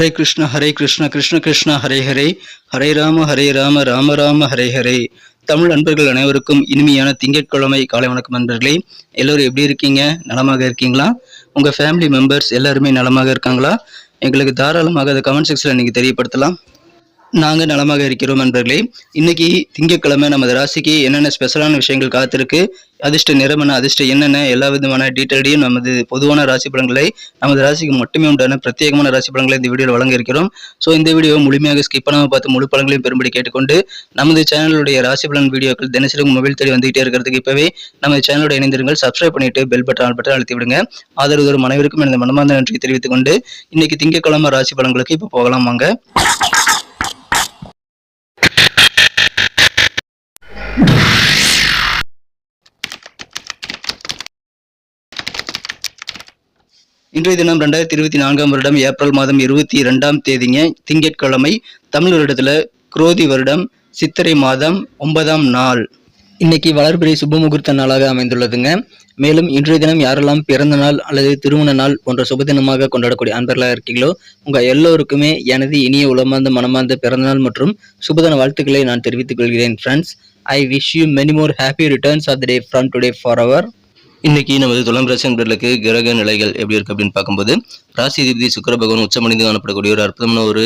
ஹரே கிருஷ்ண ஹரே கிருஷ்ண கிருஷ்ண கிருஷ்ண ஹரே ஹரே. ஹரே ராம ஹரே ராம ராம ராம ஹரே ஹரே. தமிழ் நண்பர்கள் அனைவருக்கும் இனிமையான திங்கட்கிழமை காலை வணக்கம் நண்பர்களே. எல்லோரும் எப்படி இருக்கீங்க? நலமாக இருக்கீங்களா? உங்கள் ஃபேமிலி மெம்பர்ஸ் எல்லாருமே நலமாக இருக்காங்களா? எங்களுக்கு தாராளமாக அதை கமெண்ட் செக்ஷனில் நீங்கள் தெரியப்படுத்தலாம். நாங்கள் நலமாக இருக்கிறோம் நண்பர்களே. இன்னைக்கு திங்கட்கிழமை நமது ராசிக்கு என்னென்ன ஸ்பெஷலான விஷயங்கள் காத்திருக்கு அதிர்ஷ்ட நிறமன அதிர்ஷ்ட என்னென்ன எல்லா விதமான டீட்டெயிலையும் நமது பொதுவான ராசி பலன்களை நமது ராசிக்கு மட்டுமே உண்டான பிரத்யேகமான ராசி பலன்களை இந்த வீடியோவில் வழங்க இருக்கிறோம். ஸோ இந்த வீடியோ முழுமையாக ஸ்கிப் பண்ணாமல் பார்த்து முழு பலன்களையும் பெரும்படி கேட்டுக்கொண்டு நமது சேனலுடைய ராசி பலன் வீடியோக்கள் தினசரி மொபைல் தேடி வந்துகிட்டே இருக்கிறதுக்கு இப்பவே நமது சேனலோட இணைந்திருங்கள் சப்ஸ்கிரைப் பண்ணிட்டு பெல் பட்டன் ஆல் பட்டன் அழுத்தி விடுங்க. ஆதரவு ஒரு மனைவிற்கும் எனது மனமார்ந்த நன்றி தெரிவித்துக் கொண்டு இன்னைக்கு திங்கட்கிழமை ராசி பலன்களுக்கு இப்போ போகலாம் வாங்க. இன்றைய தினம் ரெண்டாயிரத்தி இருபத்தி நான்காம் வருடம் ஏப்ரல் மாதம் இருபத்தி இரண்டாம் தேதிங்க திங்கட்கிழமை தமிழ் வருடத்துல குரோதி வருடம் சித்திரை மாதம் ஒன்பதாம் நாள். இன்னைக்கு வளர்பிறை சுபமுகூர்த்த நாளாக அமைந்துள்ளதுங்க. மேலும் இன்றைய தினம் யாரெல்லாம் பிறந்த நாள் அல்லது திருமண நாள் போன்ற சுப தினமாக கொண்டாடக்கூடிய அன்பர்களாக இருக்கீங்களோ உங்க எல்லோருக்குமே எனது இனிய உளமார்ந்த மனமார்ந்த பிறந்தநாள் மற்றும் சுபதன வாழ்த்துக்களை நான் தெரிவித்துக் கொள்கிறேன் friends I wish you many more happy returns of the day from today for our இன்னைக்கு நமது துலாம் ராசி நண்பர்களுக்கு கிரக நிலைகள் எப்படி இருக்கு அப்படின்னு பார்க்கும்போது ராசி அதிபதி சுக்கர பகவான் உச்சமணிந்து காணப்படக்கூடிய ஒரு அற்புதமான ஒரு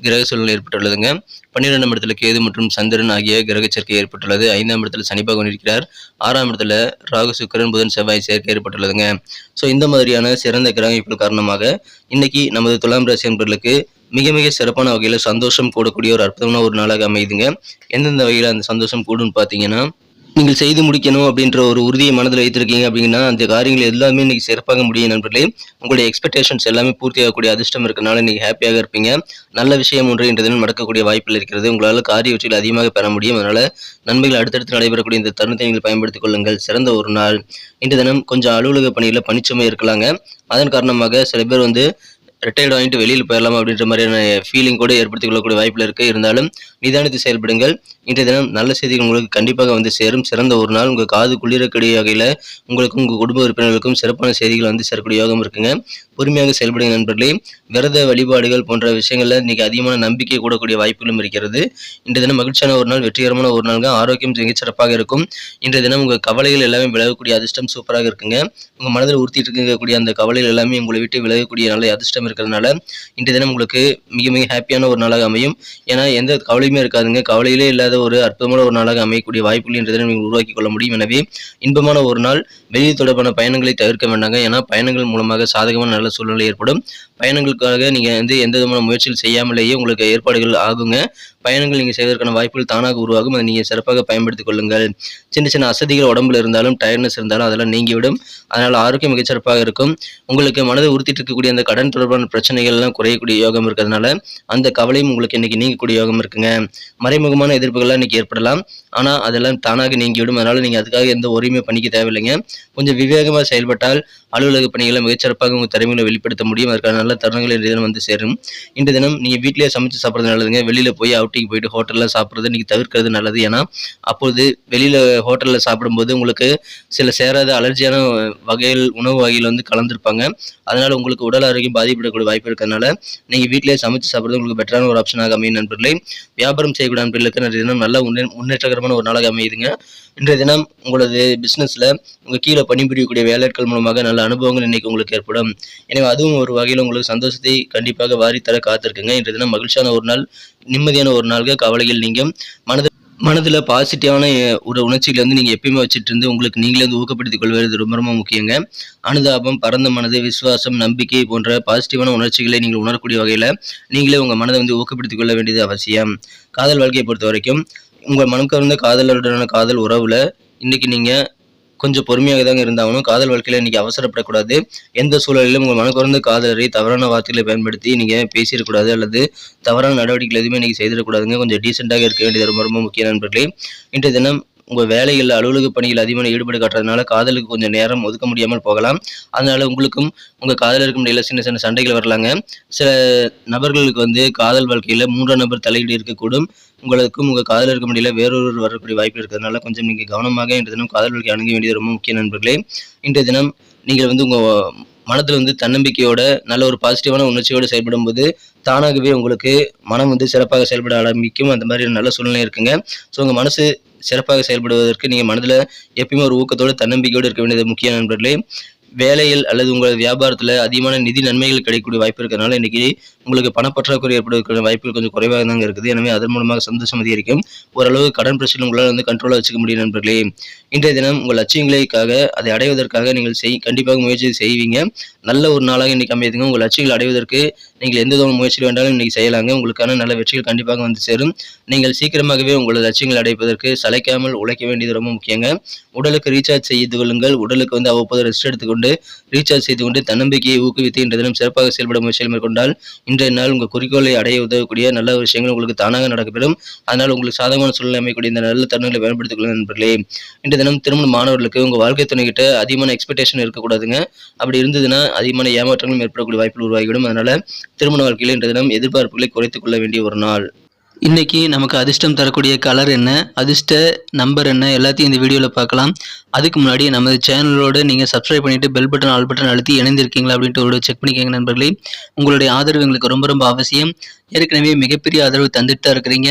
கிரக சூழ்நிலை ஏற்பட்டுள்ளதுங்க. பன்னிரெண்டாம் இடத்துல கேது மற்றும் சந்திரன் ஆகிய கிரக சேர்க்கை ஏற்பட்டுள்ளது. ஐந்தாம் இடத்துல சனி பகவான் இருக்கிறார். ஆறாம் இடத்துல ராகு சுக்கிரன் புதன் செவ்வாய் சேர்க்கை ஏற்பட்டுள்ளதுங்க. ஸோ இந்த மாதிரியான சிறந்த கிரகங்கள் காரணமாக இன்னைக்கு நமது துலாம் ராசி நண்பர்களுக்கு மிக மிக சிறப்பான வகையில் சந்தோஷம் கூடக்கூடிய ஒரு அற்புதமான ஒரு நாளாக அமையுதுங்க. எந்தெந்த வகையில் அந்த சந்தோஷம் கூடுன்னு பார்த்தீங்கன்னா நீங்கள் செய்து முடிக்கணும் அப்படின்ற ஒரு உறுதியை மனதில் வைத்திருக்கீங்க அப்படின்னா அந்த காரியங்கள் எல்லாமே இன்னைக்கு சிறப்பாக முடியும் நண்பர்களே. உங்களுடைய எக்ஸ்பெக்டேஷன்ஸ் எல்லாமே பூர்த்தியாகக்கூடிய அதிர்ஷ்டம் இருக்கனால நீங்கள் ஹாப்பியாக இருப்பீங்க. நல்ல விஷயம் ஒன்று இன்று தினம் நடக்கக்கூடிய வாய்ப்பில் இருக்கிறது. உங்களால் காரிய வெற்றிகள் அதிகமாக பெற முடியும். அதனால் நன்மைகள் அடுத்தடுத்து நடைபெறக்கூடிய இந்த தருணத்தை நீங்கள் பயன்படுத்திக் கொள்ளுங்கள். சிறந்த ஒரு நாள். இன்று தினம் கொஞ்சம் அலுவலக பணியில் பணிச்சுமை இருக்கலாங்க. அதன் காரணமாக சில பேர் வந்து ரிட்டையர்ட் வாங்கிட்டு வெளியில் போயிடலாம் அப்படின்ற மாதிரியான ஃபீலிங் கூட ஏற்படுத்திக் கொள்ளக்கூடிய வாய்ப்பில் இருக்குது இருந்தாலும் நிதானித்து செயல்படுங்கள். இன்றைய தினம் நல்ல செய்திகள் உங்களுக்கு கண்டிப்பாக வந்து சேரும். சிறந்த ஒரு நாள் உங்கள் காது குளிரக்கூடிய வகையில் உங்களுக்கும் உங்கள் குடும்ப உறுப்பினர்களுக்கும் சிறப்பான செய்திகள் வந்து சேரக்கூடிய யோகம் இருக்குங்க. பொறுமையாக செயல்படுங்க நண்பர்களே. விரத வழிபாடுகள் போன்ற விஷயங்களில் இன்றைக்கி அதிகமான நம்பிக்கை கூடக்கூடிய வாய்ப்புகளும் இருக்கிறது. இன்றைய தினம் மகிழ்ச்சியான ஒரு நாள் வெற்றிகரமான ஒரு நாளுங்க. ஆரோக்கியம் மிகச் சிறப்பாக இருக்கும். இன்றைய தினம் உங்கள் கவலைகள் எல்லாமே விலகக்கூடிய அதிர்ஷ்டம் சூப்பராக இருக்குங்க. உங்கள் மனதில் உறுத்திட்டு இருக்கக்கூடிய அந்த கவலைகள் எல்லாமே உங்களை விட்டு விலகக்கூடிய நல்ல அதிர்ஷ்டம் இருக்கிறதுனால இன்றைய தினம் உங்களுக்கு மிக மிக ஹாப்பியான ஒரு நாளாக அமையும். ஏன்னா எந்த கவலையுமே இருக்காதுங்க. கவலையிலே இல்லாத ஒரு அற்புதமான ஒரு நாளாக அமையக்கூடிய வாய்ப்புகள் இன்றைய தினம் நீங்கள் உருவாக்கி கொள்ள முடியும். எனவே இன்பமான ஒரு நாள் வெளியே தொடர்பான பயணங்களை தவிர்க்க வேண்டாங்க. ஏன்னா பயணங்கள் மூலமாக சாதகமான நல்ல சூழ்நிலை ஏற்படும். பயணங்களுக்காக நீங்கள் வந்து எந்த விதமான முயற்சிகள் செய்யாமலேயே உங்களுக்கு ஏற்பாடுகள் ஆகுங்க. பயணங்கள் நீங்கள் செய்வதற்கான வாய்ப்புகள் தானாக உருவாகும். அதை நீங்கள் சிறப்பாக பயன்படுத்திக் கொள்ளுங்கள். சின்ன சின்ன அசதிகள் உடம்புல இருந்தாலும் டயர்னஸ் இருந்தாலும் அதெல்லாம் நீங்கிவிடும். அதனால் ஆரோக்கியம் மிகச்சிறப்பாக இருக்கும். உங்களுக்கு மனதை உறுத்திட்டு இருக்கக்கூடிய அந்த கடன் தொடர்பான பிரச்சனைகள் எல்லாம் குறையக்கூடிய யோகம் இருக்கிறதுனால அந்த கவலையும் உங்களுக்கு இன்னைக்கு நீங்கக்கூடிய யோகம் இருக்குங்க. மறைமுகமான எதிர்ப்புகள்லாம் இன்னைக்கு ஏற்படலாம். ஆனால் அதெல்லாம் தானாக நீங்கிவிடும். அதனால் நீங்கள் அதுக்காக எந்த உரிமை பண்ணிக்க தேவையில்லைங்க. கொஞ்சம் விவேகமாக செயல்பட்டால் அலுவலக பணிகளை மிகச்சிறப்பாக உங்கள் திறமைகளை வெளிப்படுத்த முடியும். அதற்கான நல்ல தருணங்கள் இன்றைய தினம் வந்து சேரும். இன்று தினம் நீங்கள் வீட்டிலேயே சமைச்சு சாப்பிட்றது நல்லதுங்க. வெளியில் போய் அவுட் அவுட்டிங் போயிட்டு ஹோட்டலில் சாப்பிட்றது நீங்கள் தவிர்க்கிறது நல்லது. ஏன்னா அப்போது வெளியில் ஹோட்டலில் சாப்பிடும்போது உங்களுக்கு சில சேராத அலர்ஜியான வகையில் உணவு வகையில் வந்து கலந்துருப்பாங்க. அதனால உங்களுக்கு உடல் ஆரோக்கியம் பாதிப்படக்கூடிய வாய்ப்பு இருக்கிறதுனால நீங்கள் வீட்டிலேயே சமைச்சு சாப்பிட்றது உங்களுக்கு பெட்டரான ஒரு ஆப்ஷனாக அமையும் நண்பர்களே. வியாபாரம் செய்யக்கூடிய நண்பர்களுக்கு நிறைய தினம் நல்ல முன்னேற்றகரமான ஒரு நாளாக அமையுதுங்க. இன்றைய தினம் உங்களது பிஸ்னஸில் உங்கள் கீழே பணிபுரியக்கூடிய வேலையாட்கள் மூலமாக நல்ல அனுபவங்கள் இன்னைக்கு உங்களுக்கு ஏற்படும். எனவே அதுவும் ஒரு வகையில் உங்களுக்கு சந்தோஷத்தை கண்டிப்பாக வாரித்தர காத்திருக்குங்க. இன்றைய தினம் மகிழ்ச்சியான ஒரு நாள். நிம்மதியான ஒரு நாள்கள் கவலைகள் நீங்கள் மனது மனதில் பாசிட்டிவான ஒரு உணர்ச்சிகளை வந்து நீங்கள் எப்பயுமே வச்சுட்டு இருந்து உங்களுக்கு நீங்களே வந்து ஊக்கப்படுத்திக் கொள்வது ரொம்ப ரொம்ப முக்கியங்க. அனுதாபம் பரந்த மனது விசுவாசம் நம்பிக்கை போன்ற பாசிட்டிவான உணர்ச்சிகளை நீங்கள் உணரக்கூடிய வகையில் நீங்களே உங்கள் மனதை வந்து ஊக்கப்படுத்திக் கொள்ள வேண்டியது அவசியம். காதல் வாழ்க்கையை பொறுத்த வரைக்கும் உங்கள் மனம் கவர்ந்த காதலருடனான காதல் உறவில் இன்றைக்கி நீங்கள் கொஞ்சம் பொறுமையாக தாங்க இருந்தாகணும். காதல் வாழ்க்கையில் இன்றைக்கி அவசரப்படக்கூடாது. எந்த சூழலிலும் உங்கள் மனக்குறந்த காதலரை தவறான வார்த்தைகளை பயன்படுத்தி நீங்கள் பேசிடக்கூடாது அல்லது தவறான நடவடிக்கைகள் எதுவுமே இன்றைக்கி செய்திடக்கூடாதுங்க. கொஞ்சம் டீசெண்டாக இருக்க வேண்டியது ரொம்ப ரொம்ப முக்கிய நண்பர்களே. இன்றைய தினம் உங்கள் வேலைகளில் அலுவலக பணியில் அதிகமான ஈடுபாடு காட்டுறதுனால காதலுக்கு கொஞ்சம் நேரம் ஒதுக்க முடியாமல் போகலாம். அதனால் உங்களுக்கும் உங்கள் காதலருக்கும் இடையில சின்ன சின்ன சண்டைகள் வரலாங்க. சில நபர்களுக்கு வந்து காதல் வாழ்க்கையில் மூன்றாம் நபர் தலையீடு இருக்கக்கூடும். உங்களுக்கும் உங்கள் காதலருக்கும் இடையில வேறொரு வரக்கூடிய வாய்ப்பு இருக்கிறதுனால கொஞ்சம் நீங்கள் கவனமாக இன்றைய தினம் காதல் வாழ்க்கை அணுக வேண்டியது ரொம்ப முக்கிய நண்பர்களே. இன்றைய தினம் நீங்கள் வந்து உங்கள் மனதில் வந்து தன்னம்பிக்கையோட நல்ல ஒரு பாசிட்டிவான உணர்ச்சியோடு செயல்படும் போது தானாகவே உங்களுக்கு மனம் வந்து சிறப்பாக செயல்பட ஆரம்பிக்கும். அந்த மாதிரி நல்ல சூழ்நிலை இருக்குங்க. ஸோ உங்கள் மனசு சிறப்பாக செயல்படுவதற்கு நீங்கள் மனதில் எப்பயுமே ஒரு ஊக்கத்தோடு தன்னம்பிக்கையோடு இருக்க வேண்டியது முக்கிய நண்பர்களே. வேலையில் அல்லது உங்களது வியாபாரத்தில் அதிகமான நிதி நன்மைகள் கிடைக்கக்கூடிய வாய்ப்பு இருக்கிறதுனால இன்னைக்கு உங்களுக்கு பணப்பற்றாக்குறை ஏற்படுவதற்கான வாய்ப்புகள் கொஞ்சம் குறைவாக தாங்க இருக்குது. எனவே அதன் மூலமாக சந்தோஷம் அதிகரிக்கும். ஓரளவு கடன் பிரச்சனை உங்களால் வந்து கண்ட்ரோலாக வச்சுக்க முடியும் நண்பர்களே. இன்றைய தினம் உங்கள் லட்சியங்களுக்காக அதை அடைவதற்காக நீங்கள் செய் கண்டிப்பாக முயற்சி செய்வீங்க. நல்ல ஒரு நாளாக இன்னைக்கு அமையுதுங்க. உங்கள் லட்சியங்கள் அடைவதற்கு நீங்கள் எந்த விதமான முயற்சி வேண்டாலும் இன்றைக்கி செய்யலாங்க. உங்களுக்கான நல்ல வெற்றிகள் கண்டிப்பாக வந்து சேரும். நீங்கள் சீக்கிரமாகவே உங்களது லட்சியங்கள் அடைப்பதற்கு சளைக்காமல் உழைக்க வேண்டியது ரொம்ப முக்கியங்க. உடலுக்கு ரீசார்ஜ் செய்து கொள்ளுங்கள். உடலுக்கு வந்து அவ்வப்போது ரெஸ்ட் எடுத்துக்கொண்டு ரீசார்ஜ் செய்து கொண்டு தன்னம்பிக்கையை ஊக்குவித்து இன்றைய தினம் சிறப்பாக செயல்பட முயற்சிகள் மேற்கொண்டால் இன்றைய நாள் உங்கள் குறிக்கோளை அடைய உதவக்கூடிய நல்ல விஷயங்கள் உங்களுக்கு தானாக நடக்கப்பெறும். அதனால் உங்களுக்கு சாதகமான சூழ்நிலை அமைக்கக்கூடிய இந்த நல்ல தருணங்களை பயன்படுத்திக் கொள்ளுங்கள் நண்பர்களே. இன்றைய தினம் திருமண மாணவர்களுக்கு உங்கள் வாழ்க்கை துணைகிட்ட அதிகமான எக்ஸ்பெக்டேஷன் இருக்கக்கூடாதுங்க. அப்படி இருந்ததுன்னா அதிகமான ஏமாற்றங்களும் ஏற்படக்கூடிய வாய்ப்புகள் உருவாகிவிடும். அதனால் திருமண வாழ்க்கையில் இன்றைய தினம் எதிர்பார்ப்புகளை குறைத்து கொள்ள வேண்டிய ஒரு நாள். இன்னைக்கு நமக்கு அதிர்ஷ்டம் தரக்கூடிய கலர் என்ன? அதிர்ஷ்ட நம்பர் என்ன? எல்லாத்தையும் இந்த வீடியோவில் பார்க்கலாம். அதுக்கு முன்னாடி நமது சேனலோடு நீங்கள் சப்ஸ்கிரைப் பண்ணிட்டு பெல் பட்டன் ஆல் பட்டன் அழுத்தி இணைந்திருக்கீங்களா அப்படின்ட்டு ஒரு செக் பண்ணிக்கோங்க நண்பர்களே. உங்களுடைய ஆதரவு எங்களுக்கு ரொம்ப ரொம்ப அவசியம். ஏற்கனவே மிகப்பெரிய ஆதரவு தந்துட்டு தான் இருக்கிறீங்க.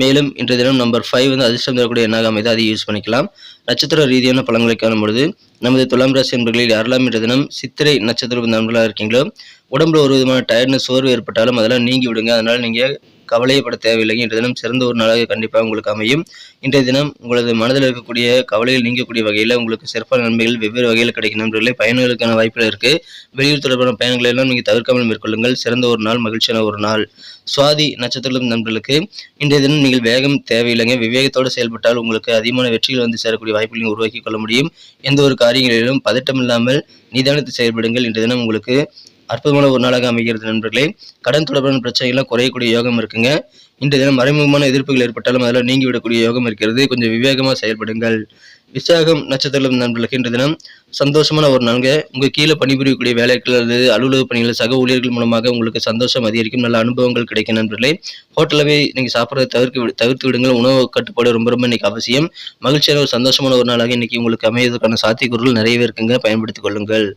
மேலும் இன்றைய தினம் நம்பர் ஃபைவ் வந்து அதிர்ஷ்டம் தரக்கூடிய எண்ணாக அமைது அதை யூஸ் பண்ணிக்கலாம். நட்சத்திர ரீதியான பழங்களை காணும் பொழுது நமது துலாம் ராசி என்பர்களில் யாரெல்லாம் இன்றைய தினம் சித்திரை நட்சத்திர நண்பர்களாக இருக்கீங்களோ உடம்புல ஒரு விதமான டயர்ட்னஸ் சோர்வு ஏற்பட்டாலும் அதெல்லாம் நீங்கி விடுங்க. அதனால் நீங்கள் கவலையப்பட தேவையில்லைங்க இன்றைய தினம் சிறந்த ஒரு நாளாக கண்டிப்பாக உங்களுக்கு அமையும். இன்றைய தினம் உங்களது மனதில் இருக்கக்கூடிய கவலைகள் நீங்கக்கூடிய வகையில் உங்களுக்கு சிறப்பான நன்மைகள் வெவ்வேறு வகையில் கிடைக்கும். நண்பர்களே பயணங்களுக்கான வாய்ப்புகள் இருக்குது வெளியூர் தொடர்பான பயணங்களை எல்லாம் நீங்கள் தவிர்க்காமல் மேற்கொள்ளுங்கள். சிறந்த ஒரு நாள் மகிழ்ச்சியான ஒரு நாள். சுவாதி நட்சத்திரம் நண்பர்களுக்கு இன்றைய தினம் நீங்கள் வேகம் தேவையில்லைங்க. விவேகத்தோடு செயல்பட்டால் உங்களுக்கு அதிகமான வெற்றிகள் வந்து சேரக்கூடிய வாய்ப்புகளை உருவாக்கி கொள்ள முடியும். எந்த ஒரு காரியங்களிலும் பதட்டம் இல்லாமல் நிதானத்தை செயல்படுங்கள். இன்றைய தினம் உங்களுக்கு அற்புதமான ஒரு நாளாக அமைகிறது நண்பர்களே. கடன் தொடர்பான பிரச்சனைகள்லாம் குறையக்கூடிய யோகம் இருக்குங்க. இன்றைய தினம் மறைமுகமான எதிர்ப்புகள் ஏற்பட்டாலும் அதெல்லாம் நீங்கி விடக்கூடிய யோகம் இருக்கிறது. கொஞ்சம் விவேகமாக செயல்படுங்கள். விசாகம் நட்சத்திரம் நண்பர்களுக்கு இன்றைய தினம் சந்தோஷமான ஒரு நாள்ங்க. உங்கள் கீழே பணிபுரியக்கூடிய வேலைகள் அல்லது அலுவலக பணிகள் சக ஊழியர்கள் மூலமாக உங்களுக்கு சந்தோஷம் அதிகரிக்கும். நல்ல அனுபவங்கள் கிடைக்கும் நண்பர்களே. ஹோட்டலவே நீங்கள் சாப்பிட்றதை தவிர்க்க தவிர்த்து விடுங்கள். உணவு கட்டுப்பாடு ரொம்ப ரொம்ப இன்னைக்கு அவசியம். மகிழ்ச்சியான ஒரு சந்தோஷமான ஒரு நாளாக இன்னைக்கு உங்களுக்கு அமைவதற்கான சாத்தியக்கூறுகள் நிறையவே இருக்குங்க. பயன்படுத்திக் கொள்ளுங்கள்.